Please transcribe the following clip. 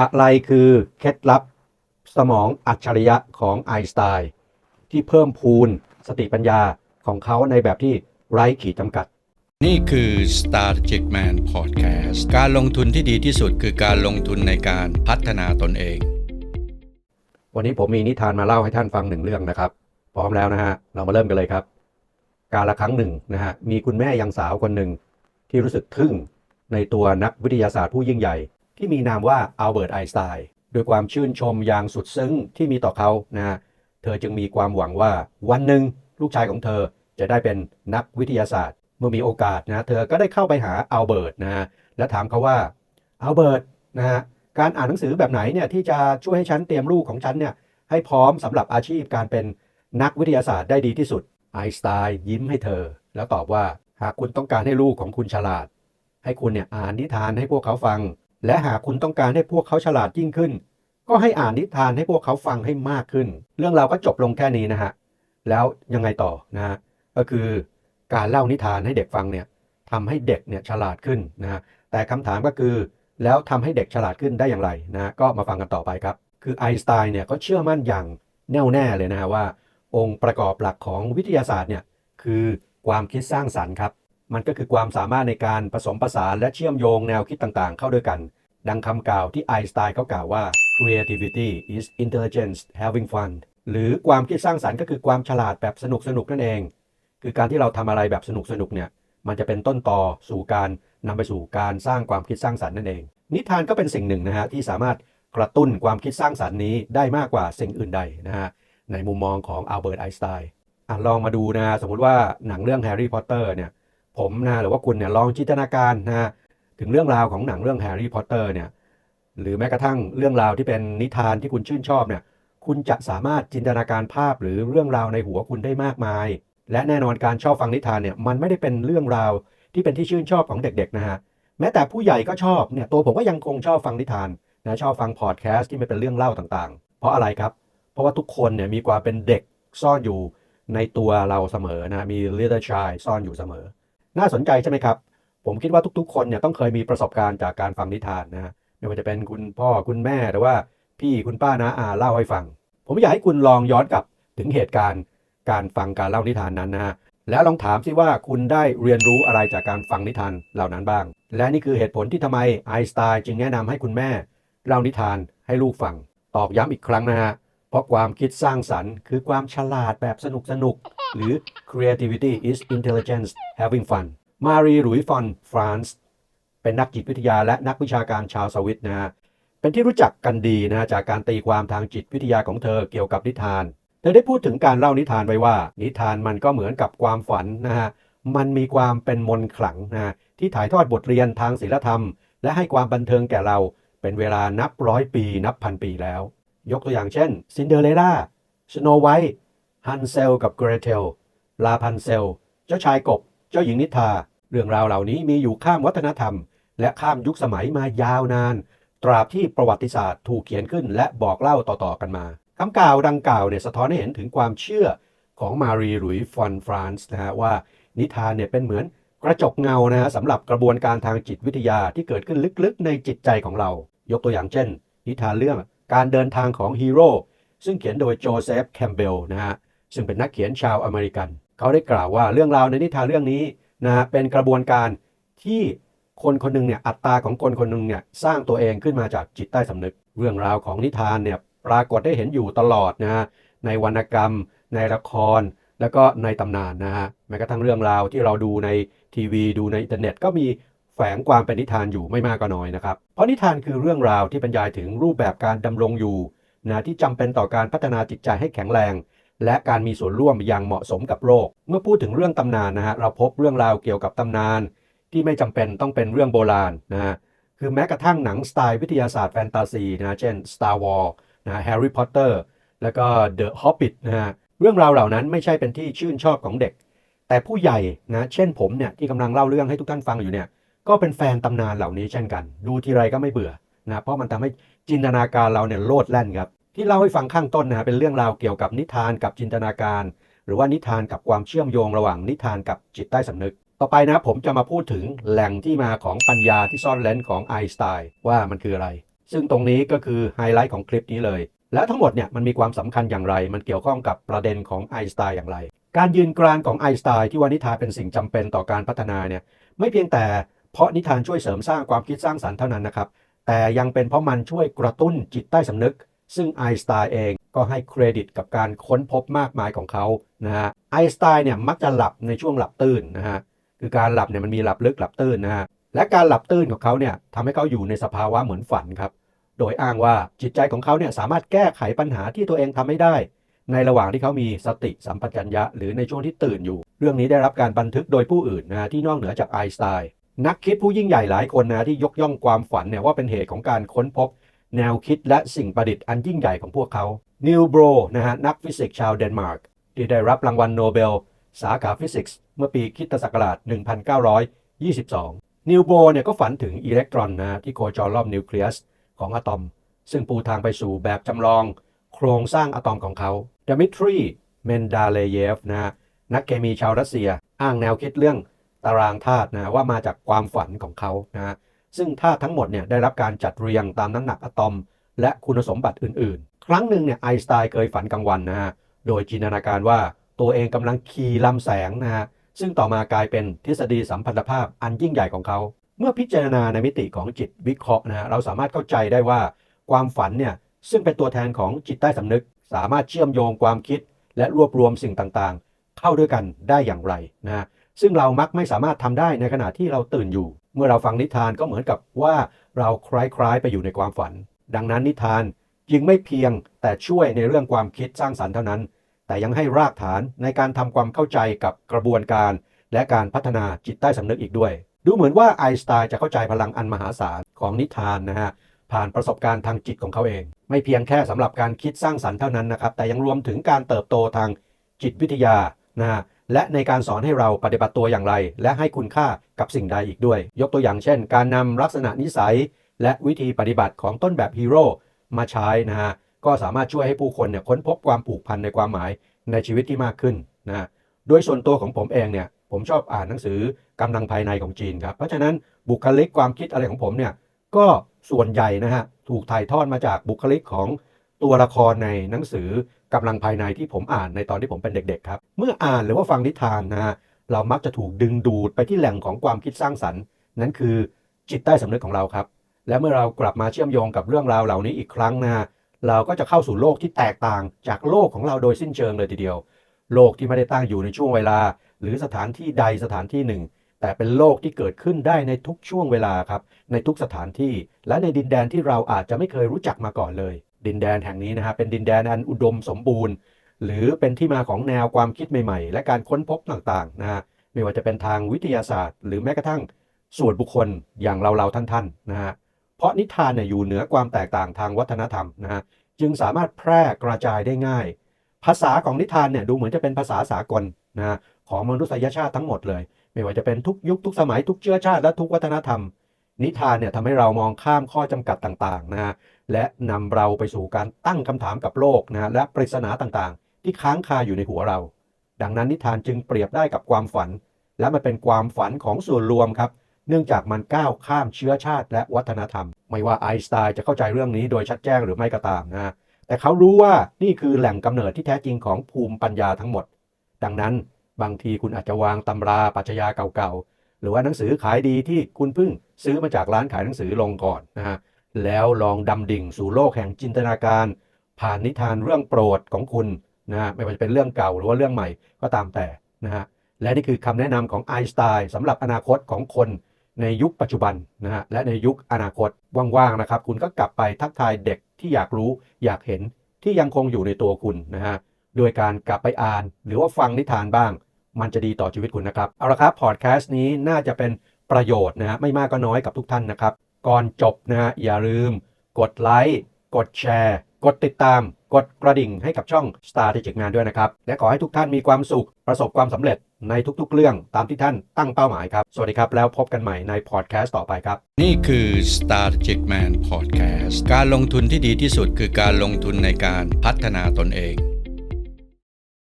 อะไรคือเคล็ดลับสมองอัจฉริยะของไอน์สไตน์ที่เพิ่มพูนสติปัญญาของเขาในแบบที่ไร้ขีดจำกัด นี่คือ Strategic Man Podcast การลงทุนที่ดีที่สุดคือการลงทุนในการพัฒนาตนเอง วันนี้ผมมีนิทานมาเล่าให้ท่านฟังหนึ่งเรื่องนะครับ พร้อมแล้วนะฮะ เรามาเริ่มกันเลยครับ การละครั้งหนึ่งนะฮะมีคุณแม่ยังสาวคนหนึ่งที่รู้สึกทึ่งในตัวนักวิทยาศาสตร์ผู้ยิ่งใหญ่ ที่มีนามว่าอัลเบิร์ตไอน์สไตน์ด้วยความชื่นชมอย่างสุดซึ้งที่มีต่อเขานะฮะเธอจึงมีความหวังว่าวันหนึ่งลูกชายของเธอจะได้เป็นนักวิทยาศาสตร์ เมื่อมีโอกาสนะเธอก็ได้เข้าไปหาอัลเบิร์ตนะฮะและถามเขาว่าอัลเบิร์ตนะฮะการอ่านหนังสือแบบไหนเนี่ยที่จะช่วยให้ฉันเตรียมลูกของฉันเนี่ยให้พร้อมสำหรับอาชีพการเป็นนักวิทยาศาสตร์ได้ดีที่สุดไอน์สไตน์ยิ้มให้เธอ แล้วตอบว่าหากคุณต้องการให้ลูกของคุณฉลาด ให้คุณเนี่ยอ่านนิทานให้พวกเขาฟัง และหากคุณต้องการให้พวกเขาฉลาดยิ่งขึ้น ก็ให้อ่านนิทานให้พวกเขาฟังให้มากขึ้น เรื่องราวก็จบลงแค่นี้นะฮะ แล้วยังไงต่อนะฮะ ก็คือการเล่านิทานให้เด็กฟังเนี่ยทำให้เด็กเนี่ยฉลาดขึ้นนะฮะ แต่คำถามก็คือแล้วทำให้เด็กฉลาดขึ้นได้อย่างไรนะฮะก็มาฟังกันต่อไปครับ คือไอน์สไตน์เนี่ยก็เชื่อมั่นอย่างแน่วแน่เลยนะฮะว่า องค์ประกอบหลักของวิทยาศาสตร์เนี่ยคือความคิดสร้างสรรค์ครับ มันก็คือความสามารถในการผสมผสานและเชื่อมโยงแนวคิดต่างๆ เข้าด้วยกัน ดังคำกล่าวที่ไอน์สไตน์เขากล่าวว่า creativity is intelligence having fun หรือความคิดสร้างสรรค์ก็คือความฉลาดแบบสนุกสนุกนั่นเอง คือการที่เราทำอะไรแบบสนุกสนุกๆเนี่ย มันจะเป็นต้นต่อสู่การนำไปสู่การสร้างความคิดสร้างสรรค์นั่นเอง นิทานก็เป็นสิ่งหนึ่งนะฮะที่สามารถกระตุ้นความคิดสร้างสรรค์นี้ได้มากกว่าสิ่งอื่นใดนะฮะ ในมุมมองของอัลเบิร์ตไอน์สไตน์ลองมาดูนะฮะสมมุติว่าหนังเรื่องแฮร์รี่พอตเตอร์เนี่ย ผมนะหรือว่าคุณเนี่ยลองจินตนาการนะถึงเรื่องราวของหนังเรื่องแฮร์รี่พอตเตอร์เนี่ยหรือแม้กระทั่งเรื่องราวที่เป็นนิทานที่คุณชื่นชอบเนี่ยคุณจะสามารถจินตนาการภาพหรือเรื่องราวในหัวคุณได้มากมาย และแน่นอนการชอบฟังนิทานเนี่ยมันไม่ได้เป็นเรื่องราวที่เป็นที่ชื่นชอบของเด็กๆนะฮะแม้แต่ผู้ใหญ่ก็ชอบเนี่ยตัวผมก็ยังคงชอบฟังนิทานนะชอบฟังพอดแคสต์ที่มันเป็นเรื่องเล่าต่างๆ เพราะอะไรครับ เพราะว่าทุกคนเนี่ยมีความเป็นเด็กซ่อนอยู่ในตัวเราเสมอนะมี little child ซ่อนอยู่เสมอ น่าสนใจใช่ไหมครับ ผมคิดว่าทุกๆ คนเนี่ยต้องเคยมีประสบการณ์จากการฟังนิทานนะฮะไม่ว่าจะเป็นคุณพ่อคุณแม่หรือว่าพี่คุณป้านะอาเล่าให้ฟัง ผมอยากให้คุณลองย้อนกลับถึงเหตุการณ์ การฟังการเล่านิทานนั้นนะฮะแล้วลองถามสิว่าคุณได้เรียนรู้อะไรจากการฟังนิทานเหล่านั้นบ้าง และนี่คือเหตุผลที่ทำไมไอสไตน์จึงแนะนำให้คุณแม่ เล่านิทานให้ลูกฟัง ตอกย้ำอีกครั้งนะฮะเพราะความคิดสร้างสรรค์ คือความฉลาดแบบสนุกสนุก หรือ creativity is intelligence having fun มารีหลุยฟอนฟรานซ์เป็นนักจิตวิทยาและนักวิชาการชาวสวิตนะฮะเป็นที่รู้จักกันดีนะจากการตีความทางจิตวิทยาของเธอเกี่ยวกับนิทาน เธอได้พูดถึงการเล่านิทานไว้ว่า นิทานมันก็เหมือนกับความฝันนะฮะมันมีความเป็นมนขลังนะฮะที่ถ่ายทอดบทเรียนทางศีลธรรม และให้ความบันเทิงแก่เราเป็นเวลานับร้อยปีนับพันปีแล้ว ยกตัวอย่างเช่นซินเดอเรลล่าสโนไวท์ ฮันเซลกับเกรเทล ลาพันเซล เจ้าชายกบ เจ้าหญิงนิทราเรื่องราวเหล่านี้มีอยู่ข้ามวัฒนธรรม และข้ามยุคสมัยมายาวนาน ตราบที่ประวัติศาสตร์ถูกเขียนขึ้นและบอกเล่าต่อๆกันมาคำกล่าวดังกล่าวเนี่ยสะท้อนให้เห็นถึงความเชื่อของมารีหลุยฟอนฟรานซ์นะฮะว่านิทานเนี่ยเป็นเหมือนกระจกเงานะฮะสำหรับกระบวนการทางจิตวิทยาที่เกิดขึ้นลึกๆ ในจิตใจของเรา ยกตัวอย่างเช่น นิทานเรื่องการเดินทางของฮีโร่ซึ่งเขียนโดยโจเซฟแคมเบลนะฮะ ซึ่งเป็นนักเขียนชาวอเมริกัน เขาได้กล่าวว่าเรื่องราวในนิทานเรื่องนี้นะฮะเป็นกระบวนการที่คนคนหนึ่งเนี่ยอัตตราของคนคนหนึ่งเนี่ยสร้างตัวเองขึ้นมาจากจิตใต้สำนึก เรื่องราวของนิทานเนี่ยปรากฏได้เห็นอยู่ตลอดนะฮะในวรรณกรรม ในละคร แล้วก็ในตำนานนะฮะแม้กระทั่งเรื่องราวที่เราดูในทีวีดูในอินเทอร์เน็ตก็มีแฝงความเป็นนิทานอยู่ไม่มากก็น้อยนะครับ เพราะนิทานคือเรื่องราวที่บรรยายถึงรูปแบบการดำรงอยู่นะที่จำเป็นต่อการพัฒนาจิตใจให้แข็งแรง และการมีส่วนร่วมอย่างเหมาะสมกับโลก เมื่อพูดถึงเรื่องตำนานนะฮะเราพบเรื่องราวเกี่ยวกับตำนาน ที่ไม่จำเป็นต้องเป็นเรื่องโบราณนะฮะคือแม้กระทั่งหนังสไตล์วิทยาศาสตร์แฟนตาซีนะเช่น Star Wars นะ Harry Potter แล้วก็ The Hobbit นะฮะเรื่องราวเหล่านั้นไม่ใช่เป็นที่ชื่นชอบของเด็ก แต่ผู้ใหญ่นะเช่นผมเนี่ยที่กำลังเล่าเรื่องให้ทุกท่านฟังอยู่เนี่ยก็เป็นแฟนตำนานเหล่านี้เช่นกัน ดูทีไรก็ไม่เบื่อนะเพราะมันทำให้จินตนาการเราเนี่ยโลดแล่นครับ ที่เล่าให้ฟังข้างต้นนะเป็นเรื่องราวเกี่ยวกับนิทานกับจินตนาการ หรือว่านิทานกับความเชื่อมโยงระหว่างนิทานกับจิตใต้สำนึก ต่อไปนะผมจะมาพูดถึงแหล่งที่มาของปัญญาที่ซ่อนเร้นของไอน์สไตน์ว่ามันคืออะไร ซึ่งตรงนี้ก็คือไฮไลท์ของคลิปนี้เลย และทั้งหมดเนี่ยมันมีความสำคัญอย่างไร มันเกี่ยวข้องกับประเด็นของไอน์สไตน์อย่างไร การยืนกรานของไอน์สไตน์ที่ว่านิทานเป็นสิ่งจำเป็นต่อการพัฒนาเนี่ยไม่เพียงแต่เพราะนิทานช่วยเสริมสร้างความคิดสร้างสรรค์เท่านั้นนะครับแต่ยังเป็นเพราะมันช่วยกระตุ้นจิตใต้สำนึก ซึ่งไอน์สไตน์เองก็ให้เครดิตกับการค้นพบมากมายของเขานะฮะไอน์สไตน์เนี่ยมักจะหลับในช่วงหลับตื่นนะฮะคือการหลับเนี่ยมันมีหลับลึกหลับตื่นนะฮะและการหลับตื่นของเขาเนี่ยทำให้เขาอยู่ในสภาวะเหมือนฝันครับโดยอ้างว่าจิตใจของเขาเนี่ยสามารถแก้ไขปัญหาที่ตัวเองทำไม่ได้ ในระหว่างที่เขามีสติสัมปชัญญะหรือในช่วงที่ตื่นอยู่ เรื่องนี้ได้รับการบันทึกโดยผู้อื่นนะฮะที่นอกเหนือจากไอน์สไตน์นักคิดผู้ยิ่งใหญ่หลายคนนะที่ยกย่องความฝันเนี่ยว่าเป็นเหตุของการค้นพบ แนวคิดและสิ่งประดิษฐ์อันยิ่งใหญ่ของพวกเขา นิวโบรนะฮะนักฟิสิกส์ชาวเดนมาร์ก ที่ได้รับรางวัลโนเบล สาขาฟิสิกส์เมื่อปีคิตศักราช 1922 นิวโบรเนี่ยก็ฝันถึงอิเล็กตรอนนะฮะที่โคจรรอบนิวเคลียสของอะตอม ซึ่งปูทางไปสู่แบบจำลอง โครงสร้างอะตอมของเขาดมิทรีเมนดาเลเยฟนะฮะนักเคมีชาวรัสเซีย อ้างแนวคิดเรื่องตารางธาตุนะว่ามาจากความฝันของเขานะฮะ ซึ่งธาตุทั้งหมดเนี่ยได้รับการจัดเรียงตามน้ำหนักอะตอม และคุณสมบัติอื่นๆ ครั้งหนึ่งเนี่ยไอน์สไตน์เคยฝันกลางวันนะฮะโดยจินตนาการว่าตัวเองกำลังขี่ลำแสงนะฮะซึ่งต่อมากลายเป็นทฤษฎีสัมพันธภาพอันยิ่งใหญ่ของเขา เมื่อพิจารณาในมิติของจิตวิเคราะห์นะฮะเราสามารถเข้าใจได้ว่า ความฝันเนี่ยซึ่งเป็นตัวแทนของจิตใต้สำนึก สามารถเชื่อมโยงความคิด และรวบรวมสิ่งต่างๆ เข้าด้วยกันได้อย่างไรนะฮะซึ่งเรามักไม่สามารถทำได้ในขณะที่เราตื่นอยู่ เมื่อเราฟังนิทานก็เหมือนกับว่าเราคล้ายๆไปอยู่ในความฝัน ดังนั้นนิทานจึงไม่เพียงแต่ช่วยในเรื่องความคิดสร้างสรรค์เท่านั้น แต่ยังให้รากฐานในการทำความเข้าใจกับกระบวนการ และการพัฒนาจิตใต้สำนึกอีกด้วย ดูเหมือนว่าไอน์สไตน์จะเข้าใจพลังอันมหาศาลของนิทานนะฮะผ่านประสบการณ์ทางจิตของเขาเอง ไม่เพียงแค่สำหรับการคิดสร้างสรรค์เท่านั้นนะครับแต่ยังรวมถึงการเติบโตทางจิตวิทยานะฮะ และในการสอนให้เราปฏิบัติตัวอย่างไร และให้คุณค่ากับสิ่งใดอีกด้วย ยกตัวอย่างเช่น การนำลักษณะนิสัย และวิธีปฏิบัติของต้นแบบฮีโร่มาใช้นะฮะก็สามารถช่วยให้ผู้คนเนี่ยค้นพบความผูกพันในความหมายในชีวิตที่มากขึ้นนะฮะโดยส่วนตัวของผมเองเนี่ยผมชอบอ่านหนังสือกำลังภายในของจีนครับเพราะฉะนั้นบุคลิกความคิดอะไรของผมเนี่ยก็ส่วนใหญ่นะฮะถูกถ่ายทอดมาจากบุคลิกของตัวละครในหนังสือ กำลังภายในที่ผมอ่านในตอนที่ผมเป็นเด็กๆครับ เมื่ออ่านหรือว่าฟังนิทานนะฮะเรามักจะถูกดึงดูดไปที่แหล่งของความคิดสร้างสรรค์ นั่นคือจิตใต้สำนึกของเราครับ และเมื่อเรากลับมาเชื่อมโยงกับเรื่องราวเหล่านี้อีกครั้งนะฮะเราก็จะเข้าสู่โลกที่แตกต่างจากโลกของเราโดยสิ้นเชิงเลยทีเดียว โลกที่ไม่ได้ตั้งอยู่ในช่วงเวลา หรือสถานที่ใดสถานที่หนึ่ง แต่เป็นโลกที่เกิดขึ้นได้ในทุกช่วงเวลาครับในทุกสถานที่ และในดินแดนที่เราอาจจะไม่เคยรู้จักมาก่อนเลย ดินแดนแห่งนี้นะฮะเป็นดินแดนอันอุดมสมบูรณ์ หรือเป็นที่มาของแนวความคิดใหม่ ๆ และการค้นพบต่างๆนะฮะไม่ว่าจะเป็นทางวิทยาศาสตร์ หรือแม้กระทั่งส่วนบุคคลอย่างเราๆท่านๆนะฮะเพราะนิทานเนี่ยอยู่เหนือความแตกต่างทางวัฒนธรรมนะฮะจึงสามารถแพร่กระจายได้ง่าย ภาษาของนิทานเนี่ยดูเหมือนจะเป็นภาษาสากลนะของมนุษยชาติทั้งหมดเลย ไม่ว่าจะเป็นทุกยุคทุกสมัยทุกเชื้อชาติและทุกวัฒนธรรม นิทานเนี่ยทำให้เรามองข้ามข้อจำกัดต่างๆนะฮะ และนำเราไปสู่การตั้งคำถามกับโลกนะฮะและปริศนาต่างๆ ที่ค้างคาอยู่ในหัวเรา ดังนั้นนิทานจึงเปรียบได้กับความฝัน และมันเป็นความฝันของส่วนรวมครับ เนื่องจากมันก้าวข้ามเชื้อชาติและวัฒนธรรม ไม่ว่าไอน์สไตน์จะเข้าใจเรื่องนี้โดยชัดแจ้งหรือไม่ก็ตามนะฮะแต่เขารู้ว่านี่คือแหล่งกำเนิดที่แท้จริงของภูมิปัญญาทั้งหมด ดังนั้นบางทีคุณอาจจะวางตำราปรัชญาเก่าๆ หรือว่าหนังสือขายดีที่คุณเพิ่งซื้อมาจากร้านขายหนังสือลงก่อนนะฮะ แล้วลองดำดิ่งสู่โลกแห่งจินตนาการ ผ่านนิทานเรื่องโปรดของคุณนะฮะไม่ว่าจะเป็นเรื่องเก่าหรือว่าเรื่องใหม่ก็ตามแต่นะฮะและนี่คือคำแนะนำของไอน์สไตน์สำหรับอนาคตของคนในยุคปัจจุบันนะฮะและในยุคอนาคตว่างๆนะครับ คุณก็กลับไปทักทายเด็กที่อยากรู้อยากเห็นที่ยังคงอยู่ในตัวคุณนะฮะโดยการกลับไปอ่าน หรือว่าฟังนิทานบ้าง มันจะดีต่อชีวิตคุณนะครับ เอาละครับพอดแคสต์นี้น่าจะเป็นประโยชน์นะฮะไม่มากก็น้อยกับทุกท่านนะครับ ก่อนจบนะฮะอย่าลืม กดไลค์ กดแชร์ กดติดตาม กดกระดิ่งให้กับช่อง Star ที่จิกงานด้วยนะครับ และขอให้ทุกท่านมีความสุข ประสบความสำเร็จในทุกๆเรื่องตามที่ท่านตั้งเป้าหมายครับ สวัสดีครับ แล้วพบกันใหม่ในพอดแคสต์ต่อไปครับ นี่คือ Strategic Man Podcast การลงทุนที่ดีที่สุดคือการลงทุนในการพัฒนาตนเอง